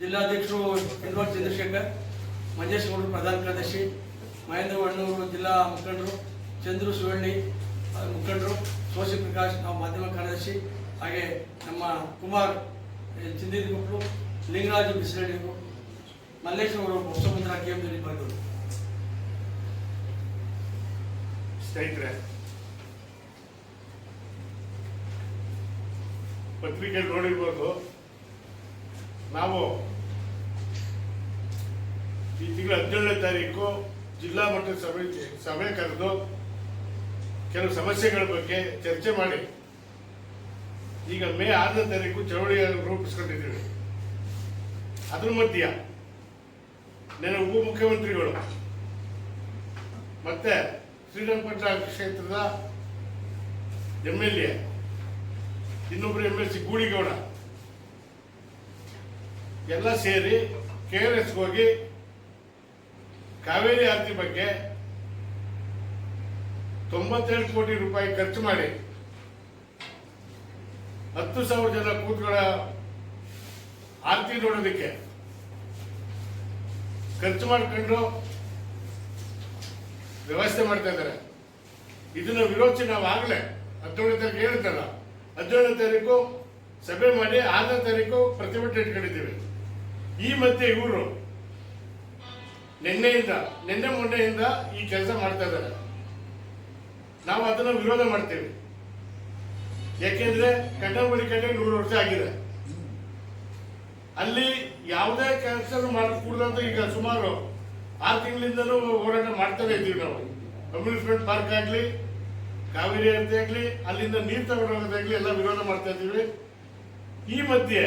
ಜಿಲ್ಲಾಧ್ಯಕ್ಷರು ಎನ್ವರ್ ಚಂದ್ರಶೇಖರ್, ಮಂಜೇಶ್ ಪ್ರಧಾನ ಕಾರ್ಯದರ್ಶಿ, ಮಹೇಂದ್ರ ವಣ್ಣೂರು ಜಿಲ್ಲಾ ಮುಖಂಡರು, ಚಂದ್ರು ಸುವಳ್ಳಿ ಮುಖಂಡರು ಸೋಶಿ ಪ್ರಕಾಶ್ ನಾವು ಮಾಧ್ಯಮ ಕಾರ್ಯದರ್ಶಿ, ಹಾಗೆ ನಮ್ಮ ಕುಮಾರ್ ಚಿಂದಿಗುಪ್ಪಲು ಲಿಂಗರಾಜು ಬಿಸಿಲಳ್ಳಿರು ಮಲ್ಲೇಶ್ ಅವರು ಹೊಸಮುದ್ರ ಎಂ ಬಂದರು ಸ್ನೇಹಿತರೆ ಪತ್ರಿಕೆ ನೋಡಿರ್ಬೋದು ನಾವು ಈ ತಿಂಗಳ ಹದಿನೇಳನೇ ತಾರೀಕು ಜಿಲ್ಲಾ ಮಟ್ಟದ ಸಭೆ ಸಭೆ ಕರೆದು ಕೆಲವು ಸಮಸ್ಯೆಗಳ ಬಗ್ಗೆ ಚರ್ಚೆ ಮಾಡಿ. ಈಗ ಮೇ ಆರನೇ ತಾರೀಕು ಚಳವಳಿಯನ್ನು ರೂಪಿಸ್ಕೊಂಡಿದ್ದೀವಿ. ಅದ್ರ ಮಧ್ಯ ನಿನ್ನ ಉಪಮುಖ್ಯಮಂತ್ರಿಗಳು ಮತ್ತೆ ಶ್ರೀರಂಗಪಟ್ಟಣ ಕ್ಷೇತ್ರದ ಎಂ ಎಲ್ ಎ ಇನ್ನೊಬ್ಬರು ಎಂ ಎಲ್ ಸಿ ಗೂಳಿಗೌಡ ಎಲ್ಲ ಸೇರಿ ಕೆ ಆರ್ ಎಸ್ ಹೋಗಿ ಕಾವೇರಿ ಆರತಿ ಬಗ್ಗೆ ತೊಂಬತ್ತೆರಡು ಕೋಟಿ ರೂಪಾಯಿ ಖರ್ಚು ಮಾಡಿ ಹತ್ತು ಸಾವಿರ ಜನ ಕೂತ್ಗಳ ಆರತಿ ನೋಡೋದಕ್ಕೆ ಖರ್ಚು ಮಾಡಿಕೊಂಡು ವ್ಯವಸ್ಥೆ ಮಾಡ್ತಾ ಇದ್ದಾರೆ. ಇದನ್ನ ವಿರೋಧಿಸಿ ನಾವು ಆಗಲೇ ಹದಿನೇಳನೇ ತಾರೀಕು ಹೇಳ್ತಾರ ಹದಿನೇಳನೇ ತಾರೀಕು ಸಭೆ ಮಾಡಿ ಆರನೇ ತಾರೀಕು ಪ್ರತಿಭಟನೆ ಇಟ್ಕೊಂಡಿದ್ದೀವಿ. ಈ ಮಧ್ಯೆ ಇವರು ನಿನ್ನೆಯಿಂದ, ನಿನ್ನೆ ಮೊನ್ನೆಯಿಂದ ಈ ಕೆಲಸ ಮಾಡ್ತಾ ಇದ್ದಾರೆ. ನಾವು ಅದನ್ನ ವಿರೋಧ ಮಾಡ್ತೇವೆ. ಯಾಕೆಂದ್ರೆ ಕಟ್ಟಂಬಡಿ ಕಟ್ಟೆ ನೂರು ವರ್ಷ ಆಗಿದೆ. ಅಲ್ಲಿ ಯಾವುದೇ ಕೆಲಸ ಮಾಡಕೂಡದಂತ ಈಗ ಸುಮಾರು ಆರು ತಿಂಗಳಿಂದಲೂ ಹೋರಾಟ ಮಾಡ್ತಾನೆ ಇದ್ದೀವಿ ನಾವು. ಅಮ್ಯೂಸ್ಮೆಂಟ್ ಪಾರ್ಕ್ ಆಗ್ಲಿ, ಕಾವೇರಿ ಅಂತ ಆಗ್ಲಿ, ಅಲ್ಲಿಂದ ನೀರು ತಗೊಂಡೋಗೋದಾಗ್ಲಿ ಎಲ್ಲ ವಿರೋಧ ಮಾಡ್ತಾ ಇದ್ದೀವಿ. ಈ ಮಧ್ಯೆ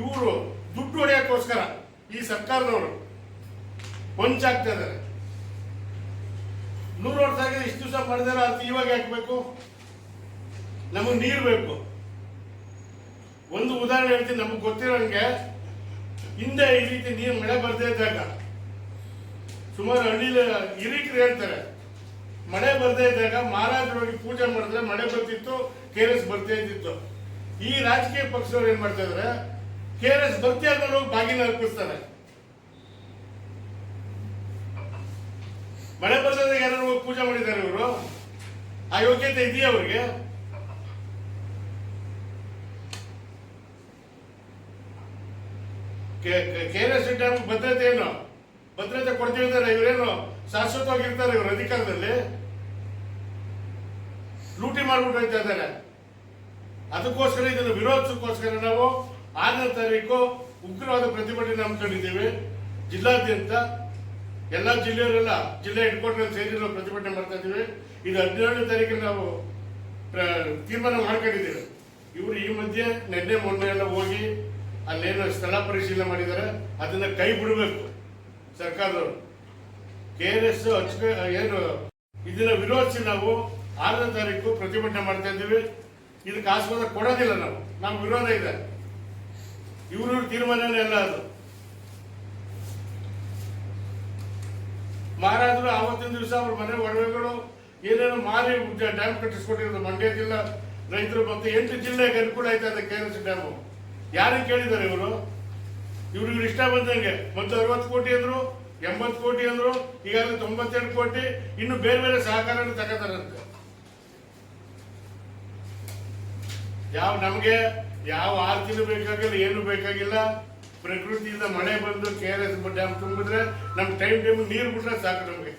ಇವರು ದುಡ್ಡು ಹೊಡೆಯೋಕ್ಕೋಸ್ಕರ ಈ ಸರ್ಕಾರದವರು ಹೊಂಚಾಗ್ತಾ ಇದ್ದಾರೆ. ನೂರು ವರ್ಷ ಆಗಿದೆ, ಇಷ್ಟು ದಿವಸ ಮಾಡಿದಾರ ಅಂತ ಇವಾಗ ಹಾಕ್ಬೇಕು ನಮಗೆ ನೀರು ಬೇಕು. ಒಂದು ಉದಾಹರಣೆ ಹೇಳ್ತೀನಿ, ನಮಗೆ ಗೊತ್ತಿರೋಂಗೆ ಹಿಂದೆ ಈ ರೀತಿ ನೀರು ಮಳೆ ಬರ್ದೇ ಇದ್ದಾಗ ಸುಮಾರು ಹಳ್ಳಿಲಿ ಹಿರಿಕರು ಹೇಳ್ತಾರೆ, ಮಳೆ ಬರ್ದೇ ಇದ್ದಾಗ ಮಹಾರಾಜರು ಪೂಜೆ ಮಾಡಿದ್ರೆ ಮಳೆ ಬರ್ತಿತ್ತು, ಕೆ ಆರ್ ಬರ್ತಾ ಇದ್ದಿತ್ತು. ಈ ರಾಜಕೀಯ ಪಕ್ಷದವ್ರು ಏನ್ ಮಾಡ್ತಾ ಇದಾರೆ ಕೆ ಆರ್ ಎಸ್ ಬರ್ತೀಯ ಹೋಗಿ ಬಾಗಿನ ಅರ್ಪಿಸ್ತಾರೆ ಮಳೆ ಬರ್ದಾಗ ಯಾರು ಪೂಜೆ ಮಾಡಿದ್ದಾರೆ ಇವರು? ಆ ಯೋಗ್ಯತೆ ಇದೆಯಾ ಅವರಿಗೆ? ಕೆ ಆರ್ ಎಸ್ ಡ್ಯಾಮ್ ಭದ್ರತೆ ಏನು? ಭದ್ರತೆ ಕೊಡ್ತೀವಿ ಅಂತಾರೆ, ಇವರೇನು ಶಾಶ್ವತವಾಗಿರ್ತಾರೆ ಇವರು ಅಧಿಕಾರದಲ್ಲಿ? ಲೂಟಿ ಮಾಡ್ಬಿಟ್ಟು ಹೋಗ್ತಾ ಇದ್ದಾರೆ. ಅದಕ್ಕೋಸ್ಕರ ಇದನ್ನು ವಿರೋಧಕ್ಕೋಸ್ಕರ ನಾವು ಆರನೇ ತಾರೀಕು ಉಗ್ರವಾದ ಪ್ರತಿಭಟನೆ ಹಮ್ಮಿಕೊಂಡಿದ್ದೇವೆ. ಜಿಲ್ಲಾದ್ಯಂತ ಎಲ್ಲ ಜಿಲ್ಲೆಯವರೆಲ್ಲ ಜಿಲ್ಲೆ ಹೆಡ್ ಕ್ವಾರ್ಟರ್ ಸೇರಿ ಪ್ರತಿಭಟನೆ ಮಾಡ್ತಾ ಇದ್ದೀವಿ. ಇದು ಹದಿನೇಳನೇ ತಾರೀಕಿಗೆ ನಾವು ತೀರ್ಮಾನ ಮಾಡ್ಕೊಂಡಿದ್ದೀವಿ. ಇವರು ಈ ಮಧ್ಯೆ ನಿನ್ನೆ, ಮೊನ್ನೆ ಎಲ್ಲ ಹೋಗಿ ಅಲ್ಲೇನು ಸ್ಥಳ ಪರಿಶೀಲನೆ ಮಾಡಿದ್ದಾರೆ. ಅದನ್ನ ಕೈ ಬಿಡಬೇಕು ಸರ್ಕಾರದವರು. ಕೆ ಆರ್ ಎಸ್ ಏನು, ಇದನ್ನ ವಿರೋಧಿಸಿ ನಾವು ಆರನೇ ತಾರೀಕು ಪ್ರತಿಭಟನೆ ಮಾಡ್ತಾ ಇದ್ದೀವಿ. ಇದಕ್ಕೆ ಆಸ್ಪದ ಕೊಡೋದಿಲ್ಲ ನಾವು. ನಮ್ಮ ವಿರೋಧ ಇದೆ. ಇವರು ತೀರ್ಮಾನನೇ ಎಲ್ಲ ಅದು. ಮಹಾರಾಜರು ಆವತ್ತಿನ ದಿವಸ ಅವ್ರ ಮನೆ ಒಡವೆಗಳು ಏನೇನೋ ಮಾರಿ ಡ್ಯಾಮ್ ಕಟ್ಟಿಸ್ಕೊಟ್ಟಿರೋದು ಮಂಡ್ಯ ಜಿಲ್ಲಾ ರೈತರು ಮತ್ತೆ ಎಂಟು ಜಿಲ್ಲೆಗೆ ಅನುಕೂಲ ಆಯ್ತಾ ಇದೆ ಕೆ ಆರ್ ಎಸ್ ಡ್ಯಾಮು ಯಾರಿಗೆ ಕೇಳಿದ್ದಾರೆ ಇವರು? ಇವ್ರಿಗೆ ಇಷ್ಟ ಬಂದಂಗೆ ಮತ್ತು ಅರವತ್ತು ಕೋಟಿ ಅಂದ್ರು, ಎಂಬತ್ತು ಕೋಟಿ ಅಂದ್ರು, ಈಗಾಗಲೇ ತೊಂಬತ್ತೆರಡು ಕೋಟಿ, ಇನ್ನು ಬೇರೆ ಬೇರೆ ಸಹಕಾರ ತಗೋತಾರಂತೆ. ಯಾವ ನಮಗೆ ಯಾವ ಆರ್ತಿನೂ ಬೇಕಾಗಿಲ್ಲ, ಏನು ಬೇಕಾಗಿಲ್ಲ. ಪ್ರಕೃತಿಯಿಂದ ಮಳೆ ಬಂದು ಕೆ ಆರ್ ಎಸ್ ಡ್ಯಾಮ್ ತುಂಬಿದ್ರೆ ನಮ್ಮ ಟೈಮ್ ಟೈಮ್ ನೀರು ಬಿಟ್ರೆ ಸಾಕು ನಮಗೆ.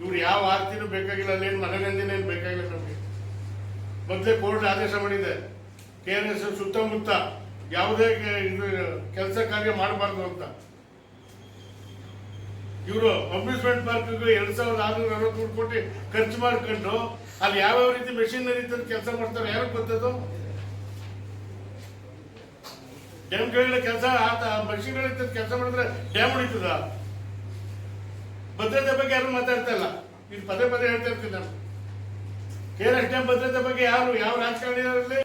ಇವ್ರು ಯಾವ ಆರ್ತಿನೂ ಬೇಕಾಗಿಲ್ಲ ಅಲ್ಲೇನು ಮನೆ ಏನು ಬೇಕಾಗಿಲ್ಲ ನಮಗೆ. ಮೊದಲೇ ಕೋರ್ಟ್ ಆದೇಶ ಮಾಡಿದೆ. ಕೆ ಆರ್ ಎಸ್ ಸುತ್ತಮುತ್ತ ಯಾವುದೇ ಕೆಲಸ ಕಾರ್ಯ ಮಾಡಬಾರ್ದು ಅಂತ. ಇವರು ಅಮ್ಯೂಸ್ಮೆಂಟ್ ಪಾರ್ಕ್ ಎರಡು ಸಾವಿರದ ಆರ್ನೂರ ಅರವತ್ಮೂರು ಕೋಟಿ ಖರ್ಚು ಮಾಡ್ಕೊಂಡು ಅಲ್ಲಿ ಯಾವ್ಯಾವ ರೀತಿ ಮೆಷಿನರಿ ತಂದು ಕೆಲಸ ಮಾಡ್ತಾರೆ, ಯಾರಿಗೆ ಗೊತ್ತದು? ಡ್ಯಾಮ್ಗಳಲ್ಲಿ ಕೆಲಸ ಆತ ತಂದು ಕೆಲಸ ಮಾಡಿದ್ರೆ ಡ್ಯಾಮ್ ಉಳಿತದ? ಭದ್ರತೆ ಬಗ್ಗೆ ಯಾರು ಮಾತಾಡ್ತಾ ಇಲ್ಲ. ಇದು ಪದೇ ಪದೇ ಹೇಳ್ತಾ ಇರ್ತೀನಿ ನಾನು. ಕೆ ಭದ್ರತೆ ಬಗ್ಗೆ ಯಾರು, ಯಾವ ರಾಜಕಾರಣಿಗಳಲ್ಲಿ